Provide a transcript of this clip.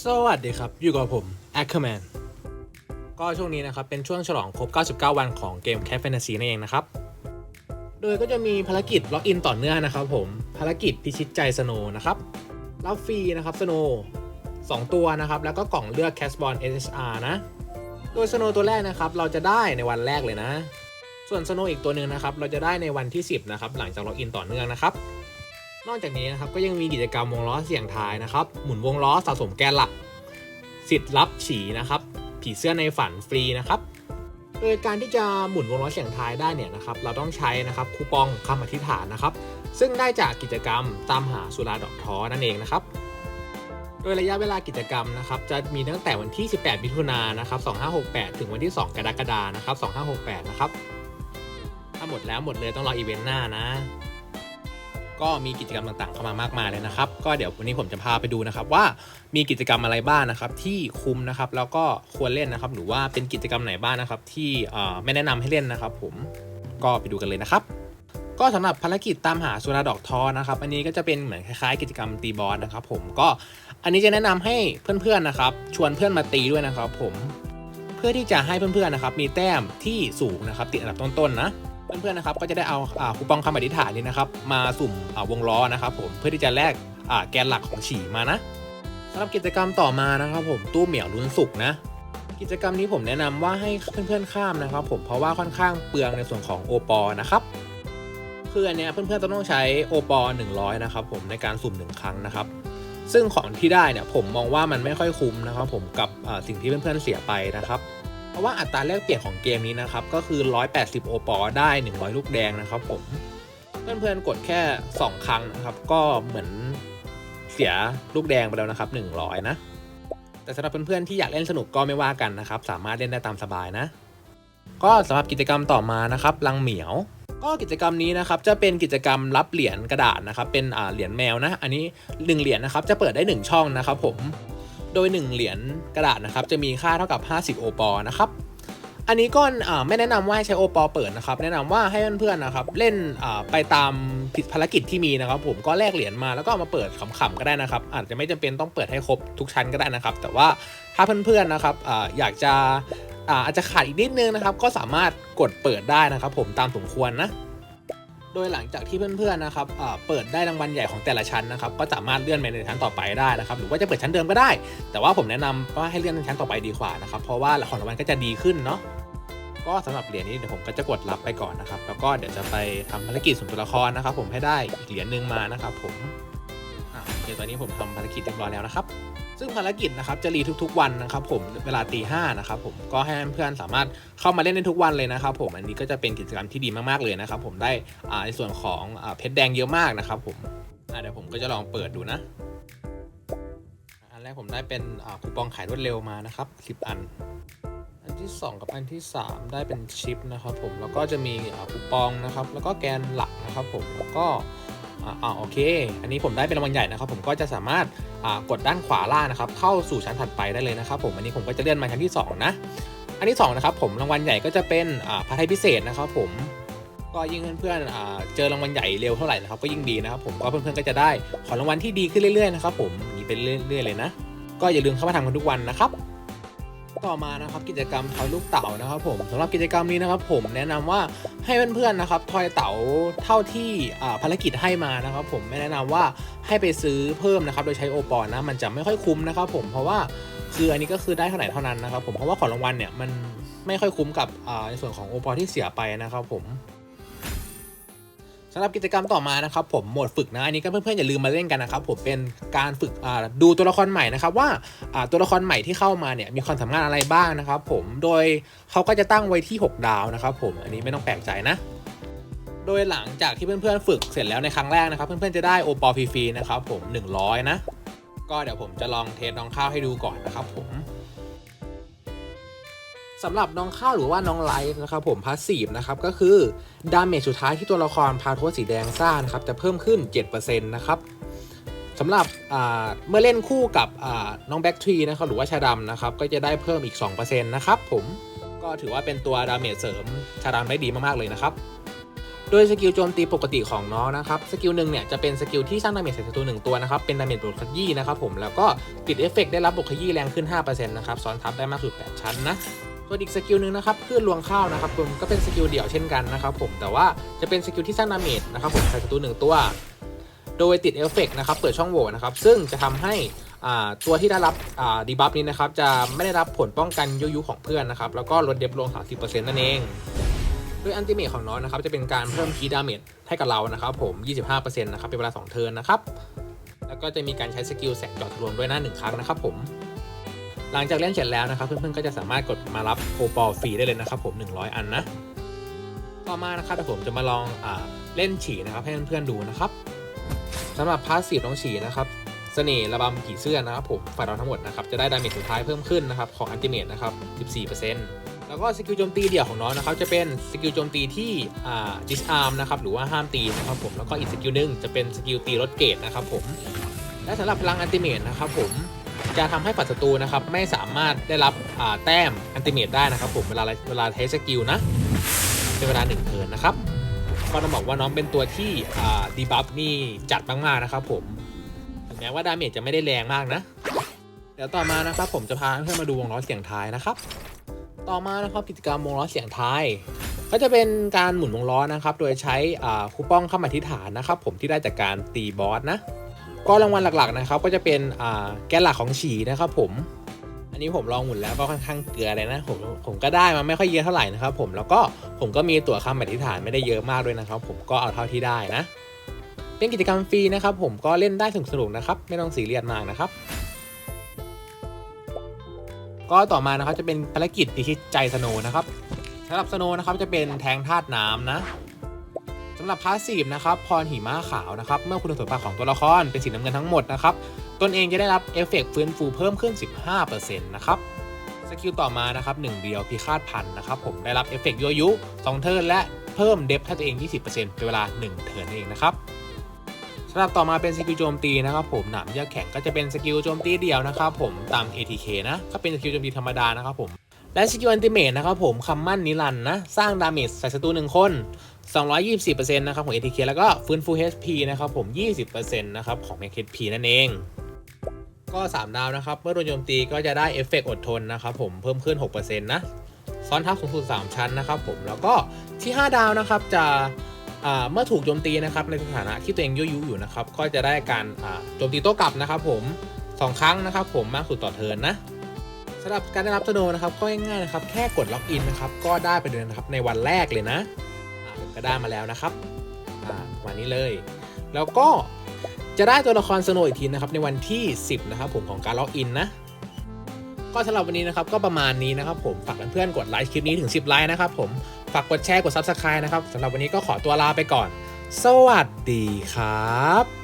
สวัสดีครับ อยู่กับผม Ackerman ก็ช่วงนี้นะครับ เป็นช่วงฉลองครบ 99 วันของเกม Cat Fantasy นั่นเองนะครับ โดยก็จะมีภารกิจล็อกอินต่อเนื่องนะครับผม ภารกิจพิชิตใจสโนนะครับ รับฟรีนะครับสโนสองตัวนะครับ แล้วก็กล่องเลือก c a s b o n SSR นะ โดยสโนตัวแรกนะครับ เราจะได้ในวันแรกเลยนะ ส่วนสโนอีกตัวหนึ่งนะครับ เราจะได้ในวันที่ 10 นะครับ หลังจากล็อกอินต่อเนื่องนะครับ นอกจากนี้นะครับก็ยังมีกิจกรรมวงล้อเสี่ยงทายนะครับ หมุนวงล้อสะสมแกนหลัก สิทธิ์รับฉีนะครับ ผีเสื้อในฝันฟรีนะครับ โดยการที่จะหมุนวงล้อเสี่ยงทายได้เนี่ยนะครับ เราต้องใช้นะครับคูปองคำอธิษฐานนะครับ ซึ่งได้จากกิจกรรมตามหาสุราดอกท้อนั่นเองนะครับ โดยระยะเวลากิจกรรมนะครับ จะมีตั้งแต่วันที่ 18 มิถุนายนนะครับ 2568 ถึงวันที่ 2 กรกฎาคมนะครับ 2568 นะครับถ้าหมดแล้วหมดเลยต้องรออีเวนต์หน้านะ ก็มีกิจกรรมต่างๆ เข้ามามากมายเลยนะครับ ก็เดี๋ยววันนี้ผมจะพาไปดูนะครับว่ามีกิจกรรมอะไรบ้างนะครับ ที่คุ้มนะครับแล้วก็ควรเล่นนะครับ หรือว่าเป็นกิจกรรมไหนบ้างนะครับ ที่ไม่แนะนำให้เล่นนะครับ ผมก็ไปดูกันเลยนะครับก็สำหรับภารกิจตามหาสุราดอกทอนะครับ อันนี้ก็จะเป็นเหมือนคล้ายๆ กิจกรรมตีบอสนะครับผมก็อันนี้จะแนะนำให้เพื่อนๆนะครับ ชวนเพื่อนมาตีด้วยนะครับ ผมเพื่อที่จะให้เพื่อนๆนะครับ มีแต้มที่สูงนะครับ ติดอันดับต้นๆนะ เพื่อนๆนะครับก็จะได้เอาคูปองคำอธิษฐานนี้นะครับมาสุ่มวงล้อนะครับผมเพื่อที่จะแลกแกนหลักของฉี่มานะสำหรับกิจกรรมต่อมานะครับผมตู้เหมียวลุ้นสุกนะ กิจกรรมนี้ผมแนะนำว่าให้เพื่อนๆข้ามนะครับ ผมเพราะว่าค่อนข้างเปลืองในส่วนของโอปอนะครับคืออันเนี้ยเพื่อนๆต้องใช้โอปอ100นะครับผมในการสุ่มหนึ่งครั้งนะครับ ซึ่งของที่ได้เนี่ยผมมองว่ามันไม่ค่อยคุ้มนะครับ ผมกับสิ่งที่เพื่อนๆเสียไปนะครับ เพราะว่าอัตราแลกเปลี่ยนของเกมนี้นะครับก็คือ 180 โอปอได้ 100 ลูกแดงนะครับผมเพื่อนๆกดแค่ 2 ครั้งนะครับ ก็เหมือนเสียลูกแดงไปแล้วนะครับ 100 นะ แต่สำหรับเพื่อนๆที่อยากเล่นสนุกก็ไม่ว่ากันนะครับ สามารถเล่นได้ตามสบายนะ ก็สำหรับกิจกรรมต่อมานะครับลังเหมียว ก็กิจกรรมนี้นะครับจะเป็นกิจกรรมรับเหรียญกระดาษนะครับ เป็นเหรียญแมวนะ อันนี้1เหรียญนะครับจะเปิดได้ 1 ช่องนะครับ ผม โดย 1 เหรียญกระดาษนะครับจะมีค่าเท่ากับ 50 โอปอนะครับอันนี้ก็ไม่แนะนำว่าให้ใช้โอปอเปิดนะครับ แนะนำว่าให้เพื่อนๆนะครับ เล่นไปตามผิดภารกิจที่มีนะครับ ผมก็แลกเหรียญมาแล้วก็มาเปิดขำๆก็ได้นะครับ อาจจะไม่จำเป็นต้องเปิดให้ครบทุกชั้นก็ได้นะครับ แต่ว่าถ้าเพื่อนๆนะครับออยากจะอาอาจจะขาดอีกนิดนึงนะครับ ก็สามารถกดเปิดได้นะครับ ผมตามสมควรนะ โดยหลังจากที่เพื่อนๆนะครับเปิดได้รางวัลใหญ่ของแต่ละชั้นนะครับ ก็สามารถเลื่อนไปในชั้นต่อไปได้นะครับ หรือว่าจะเปิดชั้นเดิมก็ได้ แต่ว่าผมแนะนำว่าให้เลื่อนชั้นต่อไปดีกว่านะครับ เพราะว่าของรางวัลก็จะดีขึ้นเนาะ ก็สำหรับเหรียญนี้เดี๋ยวผมก็จะกดรับไปก่อนนะครับ แล้วก็เดี๋ยวจะไปทำภารกิจสุ่มตัวละครนะครับ ผมให้ได้อีกเหรียญหนึ่งมานะครับ ผมอะโอเคตอนนี้ผมทำภารกิจเรียบร้อยแล้วนะครับ ซึ่งภารกิจนะครับจะรีทุกๆวันนะครับผมเวลาตีห้านะครับผมก็ให้เพื่อนๆสามารถเข้ามาเล่นได้ทุกวันเลยนะครับผมอันนี้ก็จะเป็นกิจกรรมที่ดีมากๆเลยนะครับผมได้อ่าในส่วนของอ่าเพชรแดงเยอะมากนะครับผมอะเดี๋ยวผมก็จะลองเปิดดูนะ อันแรกผมได้เป็นอ่าคูปองขายรวดเร็วมานะครับ 10 อัน อันที่ 2 กับอันที่ 3 ได้เป็นชิปนะครับผมแล้วก็จะมีอ่าคูปองนะครับแล้วก็แกนหลักนะครับผมแล้วก็ อ่าอ่าโอเค อันนี้ผมได้เป็นรางวัลใหญ่นะครับ ผมก็จะสามารถกดด้านขวาล่างนะครับ เข้าสู่ชั้นถัดไปได้เลยนะครับ ผม อันนี้ผมก็จะเลื่อนมาชั้นที่ 2 นะ อันที่2นะครับผมรางวัลใหญ่ก็จะเป็นอ่าพาไทยพิเศษนะครับ ผม ก็ยิ่งเพื่อนๆเจอรางวัลใหญ่เร็วเท่าไหร่นะครับ ก็ยิ่งดีนะครับ ผมก็เพื่อนๆก็จะได้ของรางวัลที่ดีขึ้นเรื่อยๆนะครับ ผมอย่างนี้เป็นเรื่อยๆเลยนะ ก็อย่าลืมเข้ามาทำกันทุกวันนะครับ ต่อมานะครับกิจกรรมทอยลูกเต๋านะครับผมสำหรับกิจกรรมนี้นะครับ ผมแนะนำว่าให้เพื่อนๆนะครับทอยเต๋าเท่าที่ภารกิจให้มานะครับ ผมไม่แนะนำว่าให้ไปซื้อเพิ่มนะครับ โดยใช้โอปอนะมันจะไม่ค่อยคุ้มนะครับ ผมเพราะว่าคืออันนี้ก็คือได้เท่าไหร่เท่านั้นนะครับ ผมเพราะว่าของรางวัลเนี่ยมันไม่ค่อยคุ้มกับในส่วนของโอปอที่เสียไปนะครับ ผม สำหรับกิจกรรมต่อมานะครับผมโหมดฝึกนะอันนี้ก็เพื่อนๆอย่าลืมมาเล่นกันนะครับผมเป็นการฝึกดูตัวละครใหม่นะครับว่าตัวละครใหม่ที่เข้ามาเนี่ยมีความสามารถอะไรบ้างนะครับผมโดยเขาก็จะตั้งไว้ที่ 6 ดาวนะครับผมอันนี้ไม่ต้องแปลกใจนะโดยหลังจากที่เพื่อนๆฝึกเสร็จแล้วในครั้งแรกนะครับ เพื่อนๆจะได้โอปอฟรีๆนะครับผม 100 นะ ก็เดี๋ยวผมจะลองเทสน้องข้าวให้ดูก่อนนะครับผม สำหรับน้องข้าวหรือว่าน้องไลท์นะครับผมพาสซีฟนะครับก็คือดาเมจสุดท้ายที่ตัวละครพาโทสสีแดงซ่านะครับจะเพิ่มขึ้น 7%นะครับสำหรับเมื่อเล่นคู่กับน้องแบ็กทรีนะครับหรือว่าชาดำนะครับก็จะได้เพิ่มอีก 2%นะครับผมก็ถือว่าเป็นตัวดาเมจเสริมชาดำได้ดีมากๆเลยนะครับโดยสกิลโจมตีปกติของน้องนะครับ สกิลหนึ่งเนี่ยจะเป็นสกิลที่สร้างดาเมจใส่ศัตรูหนึ่งตัวนะครับ เป็นดาเมจบวกขยี้นะครับผม แล้วก็ติดเอฟเฟกต์ได้รับบวกขยี้แรงขึ้น 5%นะครับ ซ้อนทับได้มากสุด8ชั้นนะ ส่วนอีกสกิลหนึ่งนะครับคลื่นลวงข้าวนะครับผมก็เป็นสกิลเดี่ยวเช่นกันนะครับผมแต่ว่าจะเป็นสกิลที่สร้างดาเมจนะครับผมใส่ศัตรูหนึ่งตัว โดยติดเอฟเฟกต์นะครับเปิดช่องโหว่นะครับซึ่งจะทำให้ตัวที่ได้รับดีบัฟนี้นะครับจะไม่ได้รับผลป้องกันยุยุของเพื่อนนะครับแล้วก็ลดเดฟลง 30%นั่นเองโดยอันติเมทของน้องนะครับจะเป็นการเพิ่มคีดาเมจให้กับเรานะครับผม 25%นะครับเป็นเวลา 2 เทิร์นนะครับแล้วก็จะมีการใช้สกิลแสงจอดทะลวงด้วยหน้าหนึ่งครั้งนะครับผม หลังจากเล่นเสร็จแล้วนะครับเพื่อนๆก็จะสามารถกดมารับโอปอลฟรีได้เลยนะครับผม 100 อันนะต่อมานะครับเดี๋ยวผมจะมาลองอเล่นฉี่นะครับให้เพื่อนๆดูนะครับสำหรับพาสซีฟน้องฉี่นะครับเสน่ห์ระบำผีเสื้อนะครับผมฝ่ายเราทั้งหมดนะครับจะได้ดาเมจสุดท้ายเพิ่มขึ้นนะครับของอันติเมตนะครับ 14%แล้วก็สกิลโจมตีเดี่ยวของน้องนะครับจะเป็นสกิลโจมตีที่อ่า disarm นะครับหรือว่าห้ามตีนะครับผมแล้วก็อีกสกิลหนึ่งจะเป็นสกิลตีลดเกรดนะครับผมและสำหรับพลังอันติเมตนะครับผม จะทำให้ฝัดศัตรูนะครับไม่สามารถได้รับแต้มอันติเมตได้นะครับผมเวลาเวลาใช้สกิลนะเป็นเวลา1เทิร์นนะครับก็ต้องบอกว่าน้องเป็นตัวที่ดีบัฟนี่จัดมากๆนะครับผมถึงแม้ว่าดาเมจจะไม่ได้แรงมากนะเดี๋ยวต่อมานะครับผมจะพาเพื่อนมาดูวงล้อเสียงท้ายนะครับ ต่อมานะครับกิจกรรมวงล้อเสียงท้าย ก็จะเป็นการหมุนวงล้อนะครับ โดยใช้คูปองเข้ามาที่ฐานนะครับ ผมที่ได้จากการตีบอสนะ ก็รางวัลหลักๆนะครับก็จะเป็นแกนหลักของฉีนะครับผม อันนี้ผมลองหมุนแล้วก็ค่อนข้างเกลือเลยนะผมผมก็ได้มาไม่ค่อยเยอะเท่าไหร่นะครับผมแล้วก็ผมก็มีตั๋วคำอธิษฐานไม่ได้เยอะมากด้วยนะครับ ผมก็เอาเท่าที่ได้นะ เป็นกิจกรรมฟรีนะครับผมก็เล่นได้สนุกๆนะครับ ไม่ต้องซีเรียสมากนะครับก็ต่อมานะครับจะเป็นภารกิจพิชิตใจสโนนะครับสำหรับสโนนะครับจะเป็นแทงธาตุน้ำนะำหรับพาสซีฟนะครับพรหิมะขาวนะครับเมื่อคุณสมบัติของตัวละครเป็นสีน้ำเงินทั้งหมดนะครับตนเองจะได้รับเอฟเฟกต์ฟื้นฟูเพิ่มขึ้น 15%นะครับสกิลต่อมานะครับหนึ่งเดียวพิฆาตพันนะครับผมได้รับเอฟเฟกต์ยั่วยุ2เทิร์นและเพิ่มเดฟให้ตัวเอง 20%เป็นเวลา 1 เทิร์นเองนะครับสำหรับต่อมาเป็นสกิลโจมตีนะครับผมหนามเยือกแข็งก็จะเป็นสกิลโจมตีเดียวนะครับผมตาม ATK นะก็เป็นสกิลโจมตีธรรมดานะครับผมและสกิลอันติเมทนะครับผมคำมั่นนิรันนะ สร้างดาเมจใส่ศัตรูหนึ่งคน 224%นะครับของ ATK แล้วก็ฟื้นฟู HP นะครับผม 20%นะครับของ HP นั่นเอง ก็ 3 ดาวนะครับ เมื่อโดนโจมตีก็จะได้เอฟเฟกต์อดทนนะครับผมเพิ่มขึ้น 6%นะ ซ้อนทับสูงสุด 3 ชั้นนะครับผม แล้วก็ที่ 5 ดาวนะครับจะเมื่อถูกโจมตีนะครับในสถานะที่ตัวเองยั่วยุอยู่นะครับก็จะได้การโจมตีโต้กลับนะครับผมสองครั้งนะครับผมมากสุดต่อเทิร์นนะสำหรับการได้รับสโนนะครับก็ง่ายๆนะครับแค่กดล็อกอินนะครับก็ได้ไปเลยนะครับในวันแรกเลยนะ ผมก็ได้มาแล้วนะครับวันนี้เลย แล้วก็จะได้ตัวละครสโนว์อีกทีนะครับในวันที่ 10 นะครับผมของการล็อกอินนะ ก็สำหรับวันนี้นะครับก็ประมาณนี้นะครับผมฝากเพื่อนๆกดไลค์คลิปนี้ถึง 10 ไลค์นะครับผมฝากกดแชร์กด Subscribe นะครับสำหรับวันนี้ก็ขอตัวลาไปก่อน สวัสดีครับ